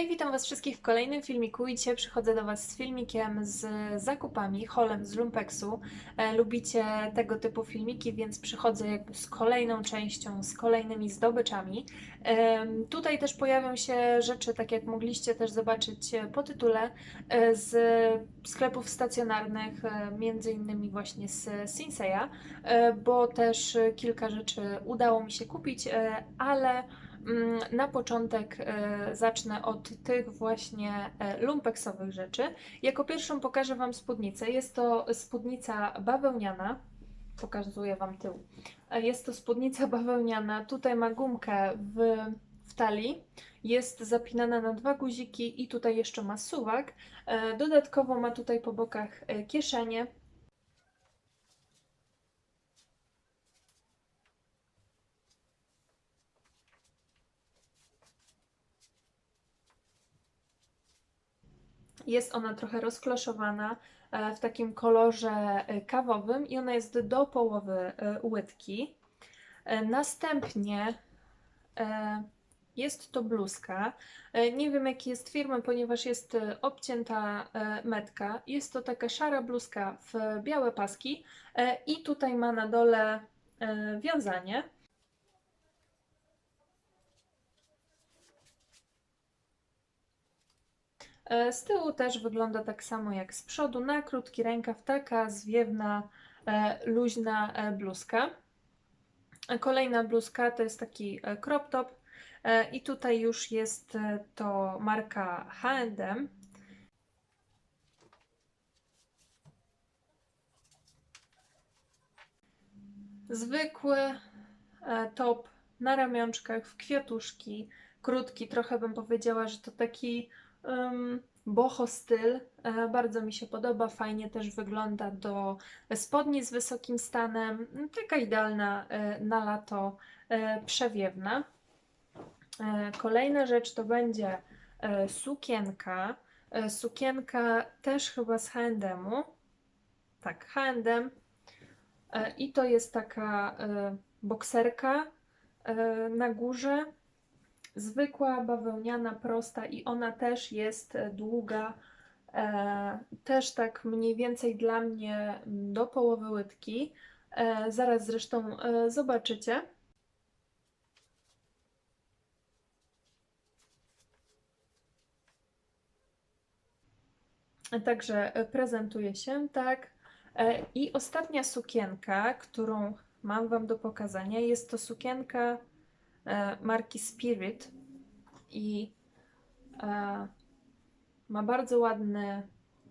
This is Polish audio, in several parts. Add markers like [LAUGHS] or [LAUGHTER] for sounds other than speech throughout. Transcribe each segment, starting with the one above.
Hej, witam Was wszystkich w kolejnym filmiku i dzisiaj przychodzę do Was z filmikiem z zakupami, holem z Lumpeksu. E, lubicie tego typu filmiki, więc przychodzę jakby z kolejną częścią, z kolejnymi zdobyczami. E, tutaj też pojawią się rzeczy, tak jak mogliście też zobaczyć e, po tytule, z sklepów stacjonarnych, między innymi właśnie z Sinseya, bo też kilka rzeczy udało mi się kupić, ale Na początek e, zacznę od tych właśnie e, lumpeksowych rzeczy. Jako pierwszą pokażę Wam spódnicę. Jest to spódnica bawełniana. Pokazuję Wam tył. E, Jest to spódnica bawełniana. Tutaj ma gumkę w, w talii. Jest zapinana na dwa guziki i tutaj jeszcze ma suwak. Dodatkowo ma tutaj po bokach kieszenie. Jest ona trochę rozkloszowana e, w takim kolorze e, kawowym i ona jest do połowy e, łydki. Następnie jest to bluzka. Nie wiem jakiej jest firmy, ponieważ jest obcięta metka. Jest to taka szara bluzka w białe paski i tutaj ma na dole wiązanie. E, Z tyłu też wygląda tak samo jak z przodu, na krótki rękaw, taka zwiewna, e, luźna e, bluzka. E, Kolejna bluzka to jest taki e, crop top e, i tutaj już jest e, to marka H&M. Zwykły e, top na ramionczkach w kwiatuszki, krótki, trochę bym powiedziała, że to taki boho styl. E, bardzo mi się podoba, fajnie też wygląda do spodni z wysokim stanem. Mm, Taka idealna e, na lato e, przewiewna. Kolejna rzecz to będzie sukienka. Sukienka też chyba z H&M-u. Tak, H&M. I to jest taka bokserka na górze. Zwykła, bawełniana, prosta i ona też jest e, długa. E, też tak mniej więcej dla mnie do połowy łydki. E, zaraz zresztą e, zobaczycie. Także e, prezentuje się tak. E, I ostatnia sukienka, którą mam Wam do pokazania, jest to sukienka marki Spirit i e, ma bardzo ładny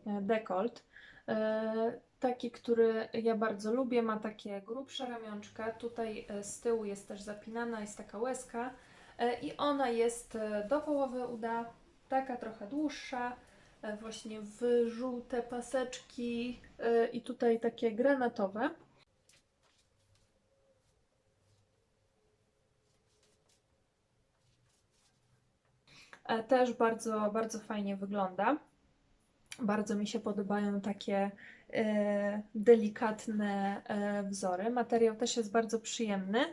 e, dekolt. E, taki, który ja bardzo lubię, ma takie grubsze ramionczka. Tutaj e, z tyłu jest też zapinana, jest taka łezka e, i ona jest e, do połowy uda, taka trochę dłuższa, e, właśnie w żółte paseczki e, i tutaj takie granatowe. Też bardzo, bardzo fajnie wygląda. Bardzo mi się podobają takie e, delikatne e, wzory. Materiał też jest bardzo przyjemny.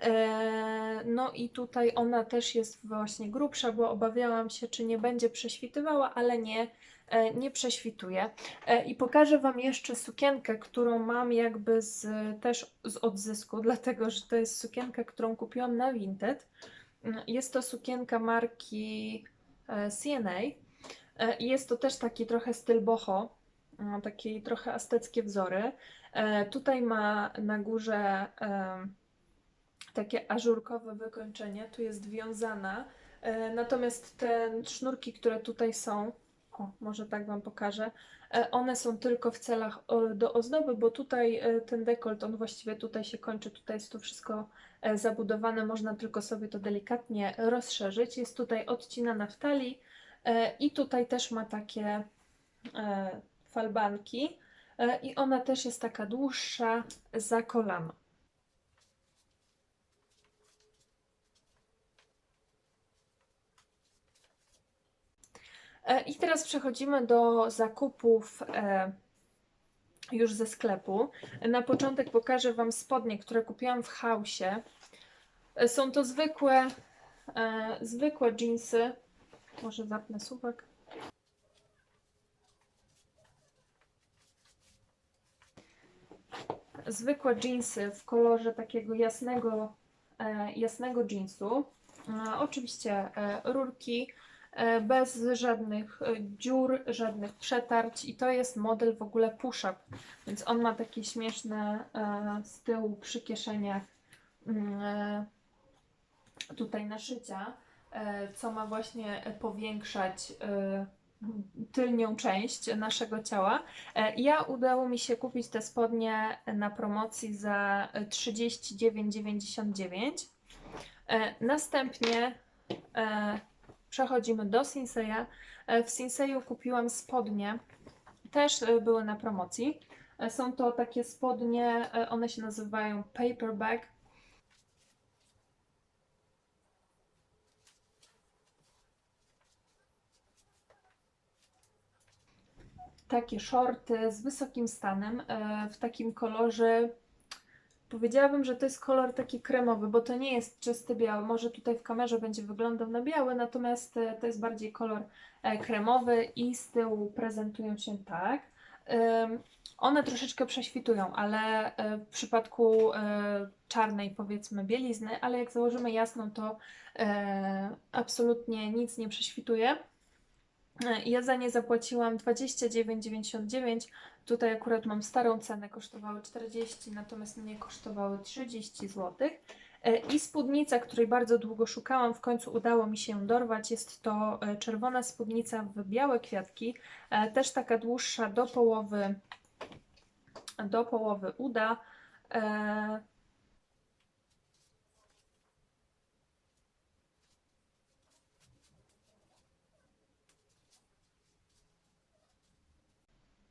E, no i tutaj ona też jest właśnie grubsza, bo obawiałam się, czy nie będzie prześwitywała, ale nie, e, nie prześwituje. E, I pokażę Wam jeszcze sukienkę, którą mam jakby z, też z odzysku, [LAUGHS] dlatego że to jest sukienka, którą kupiłam na Vinted. Jest to sukienka marki e, CNA. E, Jest to też taki trochę styl boho, e, takie trochę azteckie wzory. Tutaj ma na górze takie ażurkowe wykończenie, tu jest wiązana. Natomiast te sznurki, które tutaj są, o, może tak Wam pokażę, e, one są tylko w celach do ozdoby, bo tutaj e, ten dekolt, on właściwie tutaj się kończy, tutaj jest to wszystko e, zabudowane, można tylko sobie to delikatnie rozszerzyć. Jest tutaj odcinana w talii i tutaj też ma takie falbanki i ona też jest taka dłuższa za kolano. I teraz przechodzimy do zakupów e, już ze sklepu. Na początek pokażę Wam spodnie, które kupiłam w Hausie. E, Są to zwykłe, e, zwykłe jeansy Może zapnę suwak. Zwykłe jeansy w kolorze takiego jasnego, e, jasnego jeansu. E, oczywiście e, rurki, e, bez żadnych e, dziur, żadnych przetarć i to jest model w ogóle push-up, więc on ma takie śmieszne e, z tyłu przy kieszeniach mm, e, tutaj naszycia, e, co ma właśnie powiększać e, tylnią część naszego ciała. E, Ja udało mi się kupić te spodnie na promocji za 39,99. E, Następnie e, przechodzimy do Sinseya. E, W Sinseyu kupiłam spodnie, też e, były na promocji. E, Są to takie spodnie, one się nazywają paperback. Takie shorty z wysokim stanem w takim kolorze. Powiedziałabym, że to jest kolor taki kremowy, bo to nie jest czysty biały. Może tutaj w kamerze będzie wyglądał na biały, natomiast e, to jest bardziej kolor e, kremowy i z tyłu prezentują się tak. One troszeczkę prześwitują, ale e, w przypadku czarnej powiedzmy bielizny, ale jak założymy jasną, to absolutnie nic nie prześwituje. Ja za nie zapłaciłam 29,99. Tutaj akurat mam starą cenę, kosztowały 40, natomiast mnie kosztowały 30 zł. E, I spódnica, której bardzo długo szukałam, w końcu udało mi się dorwać. Jest to e, czerwona spódnica w białe kwiatki, e, też taka dłuższa do połowy, do połowy uda.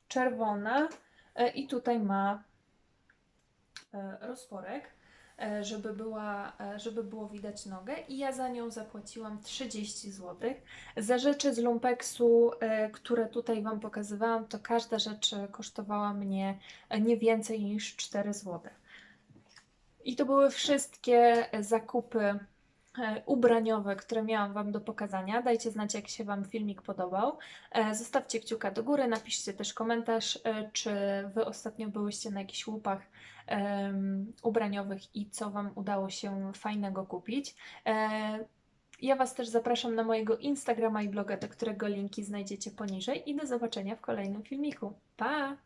Czerwona e, i tutaj ma e, rozporek, e, żeby, była, żeby było widać nogę i ja za nią zapłaciłam 30 zł. Za rzeczy z lumpeksu, które tutaj Wam pokazywałam, to każda rzecz kosztowała mnie nie więcej niż 4 zł. I to były wszystkie zakupy ubraniowe, które miałam Wam do pokazania. Dajcie znać, jak się Wam filmik podobał. E, Zostawcie kciuka do góry, napiszcie też komentarz, e, czy Wy ostatnio byłyście na jakichś łupach ubraniowych i co Wam udało się fajnego kupić. E, Ja Was też zapraszam na mojego Instagrama i bloga, do którego linki znajdziecie poniżej i do zobaczenia w kolejnym filmiku. Pa!